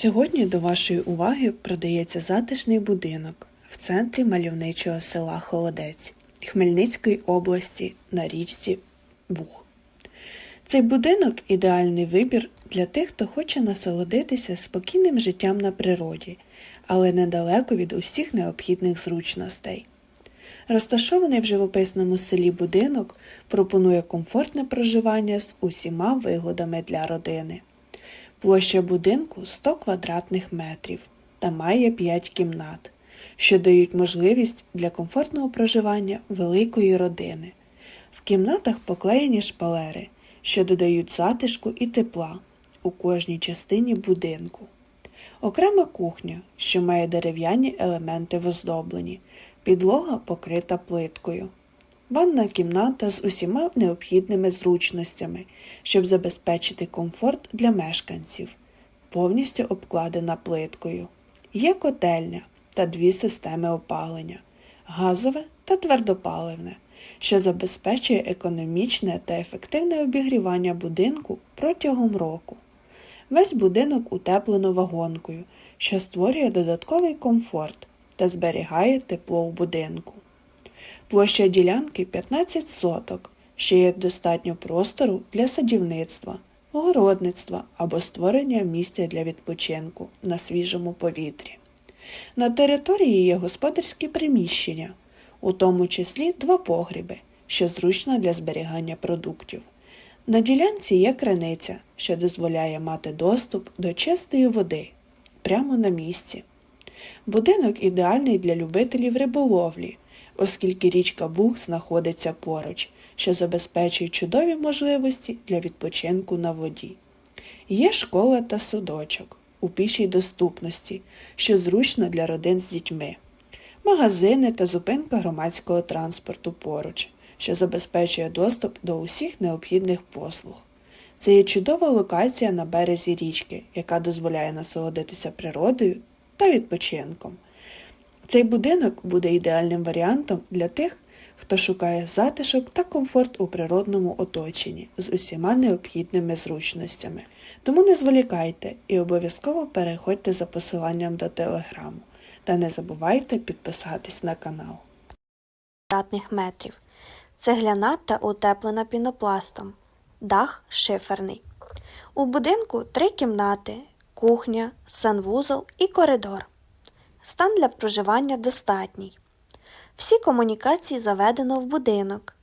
Сьогодні до вашої уваги продається затишний будинок в центрі мальовничого села Холодець Хмельницької області на річці Буг. Цей будинок ідеальний вибір для тих, хто хоче насолодитися спокійним життям на природі, але недалеко від усіх необхідних зручностей. Розташований в живописному селі будинок пропонує комфортне проживання з усіма вигодами для родини. Площа будинку 100 квадратних метрів та має 5 кімнат, що дають можливість для комфортного проживання великої родини. В кімнатах поклеєні шпалери, що додають затишку і тепла у кожній частині будинку. Окрема кухня, що має дерев'яні елементи в оздобленні, підлога покрита плиткою. Ванна кімната з усіма необхідними зручностями, щоб забезпечити комфорт для мешканців, повністю обкладена плиткою. Є котельня та дві системи опалення газове та твердопаливне, що забезпечує економічне та ефективне обігрівання будинку протягом року. Весь будинок утеплено вагонкою, що створює додатковий комфорт та зберігає тепло у будинку. Площа ділянки 15 соток, ще є достатньо простору для садівництва, огородництва або створення місця для відпочинку на свіжому повітрі. На території є господарські приміщення, у тому числі два погріби, що зручно для зберігання продуктів. На ділянці є криниця, що дозволяє мати доступ до чистої води прямо на місці. Будинок ідеальний для любителів риболовлі, оскільки річка Буг знаходиться поруч, що забезпечує чудові можливості для відпочинку на воді. Є школа та садочок у пішій доступності, що зручно для родин з дітьми, магазини та зупинка громадського транспорту поруч, що забезпечує доступ до усіх необхідних послуг. Це є чудова локація на березі річки, яка дозволяє насолодитися природою та відпочинком. Цей будинок буде ідеальним варіантом для тих, хто шукає затишок та комфорт у природному оточенні з усіма необхідними зручностями. Тому не зволікайте і обов'язково переходьте за посиланням до телеграму. Та не забувайте підписатись на канал. метрів. Цегляна та утеплена пінопластом. Дах шиферний. У будинку три кімнати, кухня, санвузол і коридор. Стан для проживання достатній. Всі комунікації заведено в будинок.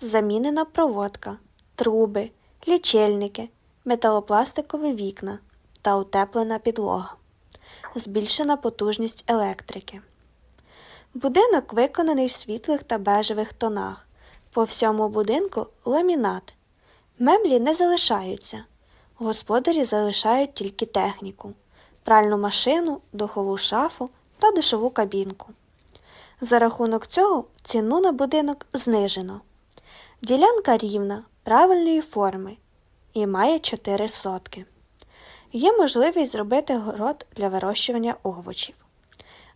Замінена проводка, труби, лічильники, металопластикові вікна та утеплена підлога. Збільшена потужність електрики. Будинок виконаний в світлих та бежевих тонах. По всьому будинку ламінат. Меблі не залишаються. Господарі залишають тільки техніку, пральну машину, духову шафу та душову кабінку. За рахунок цього ціну на будинок знижено. Ділянка рівна, правильної форми і має 4 сотки. Є можливість зробити город для вирощування овочів,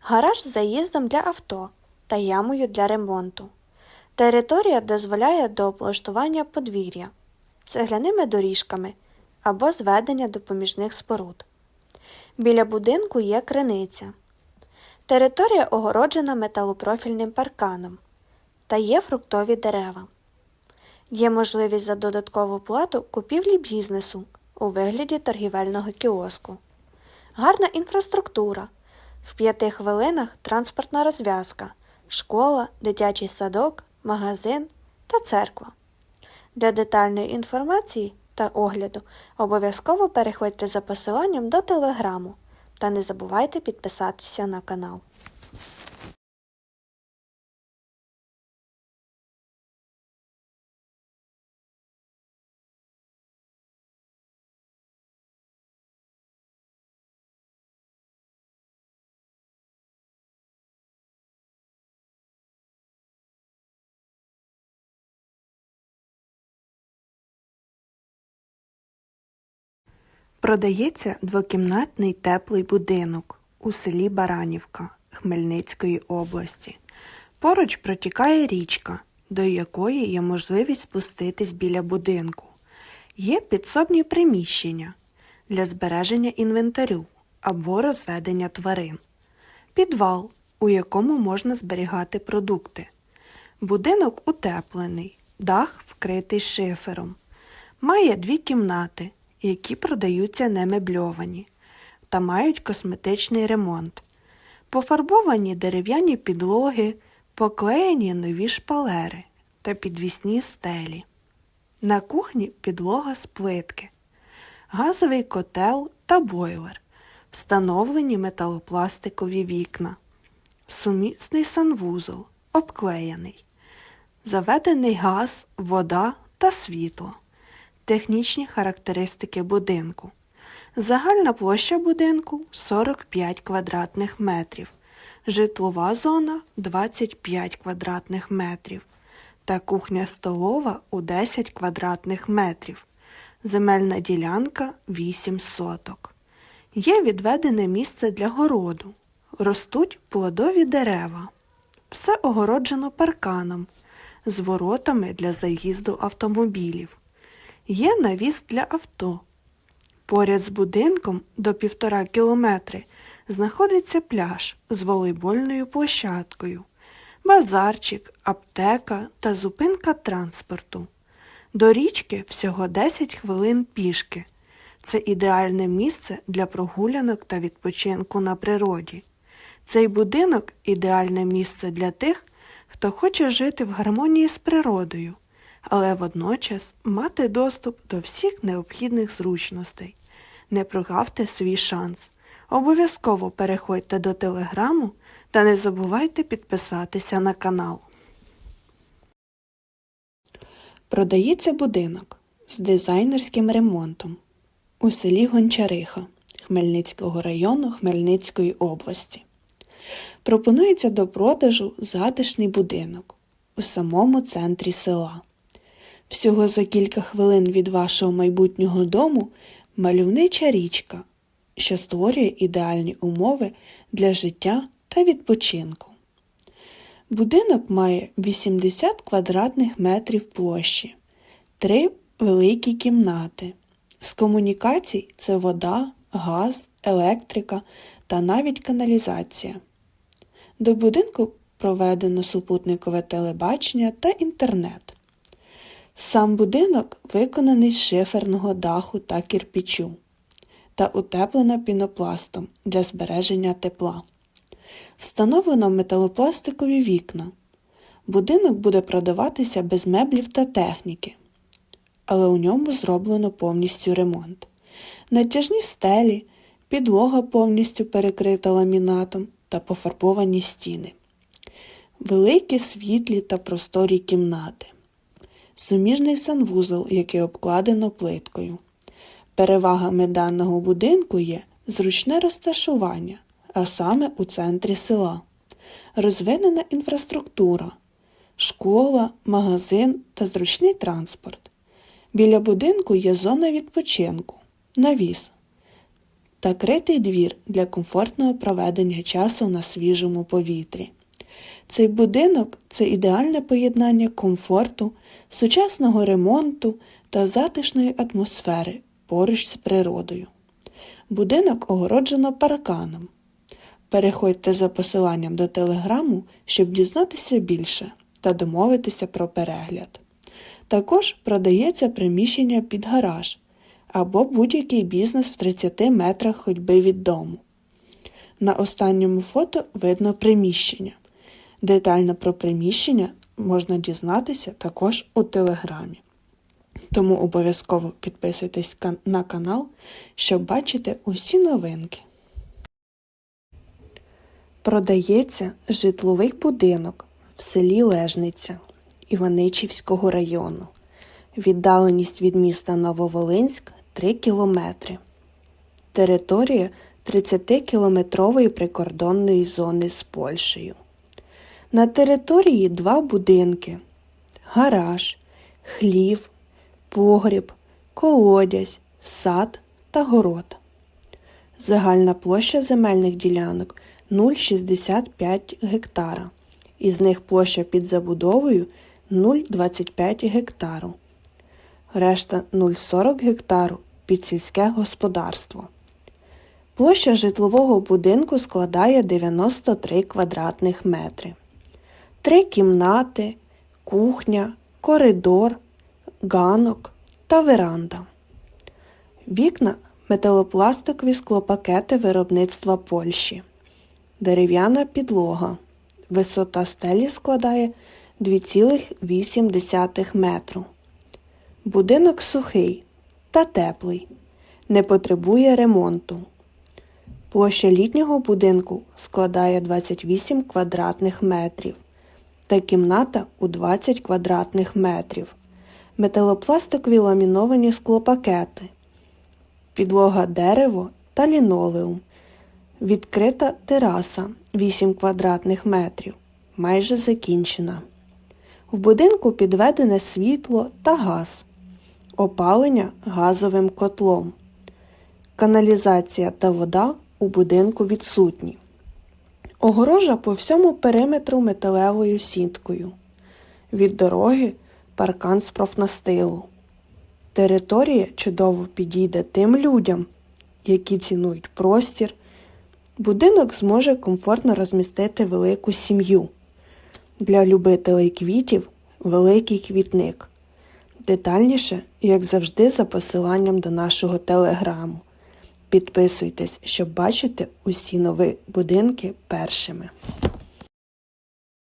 гараж з заїздом для авто та ямою для ремонту. Територія дозволяє до облаштування подвір'я, цегляними доріжками або зведення допоміжних споруд. Біля будинку є криниця. Територія огороджена металопрофільним парканом та є фруктові дерева. Є можливість за додаткову плату купівлі бізнесу у вигляді торгівельного кіоску. Гарна інфраструктура. В п'яти хвилинах транспортна розв'язка, школа, дитячий садок, магазин та церква. Для детальної інформації та огляду обов'язково переходьте за посиланням до телеграму та не забувайте підписатися на канал. Продається двокімнатний теплий будинок у селі Баранівка Хмельницької області. Поруч протікає річка, до якої є можливість спуститись біля будинку. Є підсобні приміщення для збереження інвентарю, або розведення тварин, підвал, у якому можна зберігати продукти, будинок утеплений, дах вкритий шифером, має дві кімнати, які продаються немебльовані та мають косметичний ремонт, пофарбовані дерев'яні підлоги, поклеєні нові шпалери та підвісні стелі. На кухні підлога з плитки, газовий котел та бойлер, встановлені металопластикові вікна, сумісний санвузол, обклеєний, заведений газ, вода та світло, технічні характеристики будинку. Загальна площа будинку 45 квадратних метрів, житлова зона 25 квадратних метрів та кухня-столова у 10 квадратних метрів, земельна ділянка 8 соток. Є відведене місце для городу, ростуть плодові дерева. Все огороджено парканом з воротами для заїзду автомобілів. Є навіс для авто. Поряд з будинком до півтора кілометри знаходиться пляж з волейбольною площадкою, базарчик, аптека та зупинка транспорту. До річки всього 10 хвилин пішки. Це ідеальне місце для прогулянок та відпочинку на природі. Цей будинок ідеальне місце для тих, хто хоче жити в гармонії з природою, але водночас мати доступ до всіх необхідних зручностей. Не прогавте свій шанс. Обов'язково переходьте до телеграму та не забувайте підписатися на канал. Продається будинок з дизайнерським ремонтом у селі Гончариха Хмельницького району Хмельницької області. Пропонується до продажу затишний будинок у самому центрі села. Всього за кілька хвилин від вашого майбутнього дому мальовнича річка, що створює ідеальні умови для життя та відпочинку. Будинок має 80 квадратних метрів площі, три великі кімнати. З комунікацій це вода, газ, електрика та навіть каналізація. До будинку проведено супутникове телебачення та інтернет. Сам будинок виконаний з шиферного даху та кірпічу та утеплено пінопластом для збереження тепла. Встановлено металопластикові вікна. Будинок буде продаватися без меблів та техніки, але у ньому зроблено повністю ремонт. Натяжні стелі, підлога повністю перекрита ламінатом та пофарбовані стіни, великі світлі та просторі кімнати, суміжний санвузол, який обкладено плиткою. Перевагами даного будинку є зручне розташування, а саме у центрі села, розвинена інфраструктура, школа, магазин та зручний транспорт. Біля будинку є зона відпочинку, навіс та критий двір для комфортного проведення часу на свіжому повітрі. Цей будинок це ідеальне поєднання комфорту, сучасного ремонту та затишної атмосфери поруч з природою. Будинок огороджено парканом. Переходьте за посиланням до телеграму, щоб дізнатися більше та домовитися про перегляд. Також продається приміщення під гараж або будь-який бізнес в 30 метрах ходьби від дому. На останньому фото видно приміщення. Детально про приміщення можна дізнатися також у телеграмі. Тому обов'язково підписуйтесь на канал, щоб бачити усі новинки. Продається житловий будинок в селі Лежниця Іваничівського району. Віддаленість від міста Нововолинськ 3 кілометри. Територія 30-кілометрової прикордонної зони з Польщею. На території два будинки: гараж, хлів, погріб, колодязь, сад та город. Загальна площа земельних ділянок 0,65 гектара. Із них площа під забудовою 0,25 гектару. Решта 0,40 гектару під сільське господарство. Площа житлового будинку складає 93 квадратних метри. Три кімнати, кухня, коридор, ганок та веранда. Вікна металопластикові склопакети виробництва Польщі. Дерев'яна підлога. Висота стелі складає 2,8 метру. Будинок сухий та теплий, не потребує ремонту. Площа літнього будинку складає 28 квадратних метрів та кімната у 20 квадратних метрів. Металопластикові ламіновані склопакети, підлога дерево та лінолеум, відкрита тераса 8 квадратних метрів, майже закінчена. В будинку підведене світло та газ, опалення газовим котлом. Каналізація та вода у будинку відсутні. Огорожа по всьому периметру металевою сіткою. Від дороги паркан з профнастилу. Територія чудово підійде тим людям, які цінують простір. Будинок зможе комфортно розмістити велику сім'ю. Для любителей квітів великий квітник. Детальніше, як завжди, за посиланням до нашого телеграму. Підписуйтесь, щоб бачити усі нові будинки першими.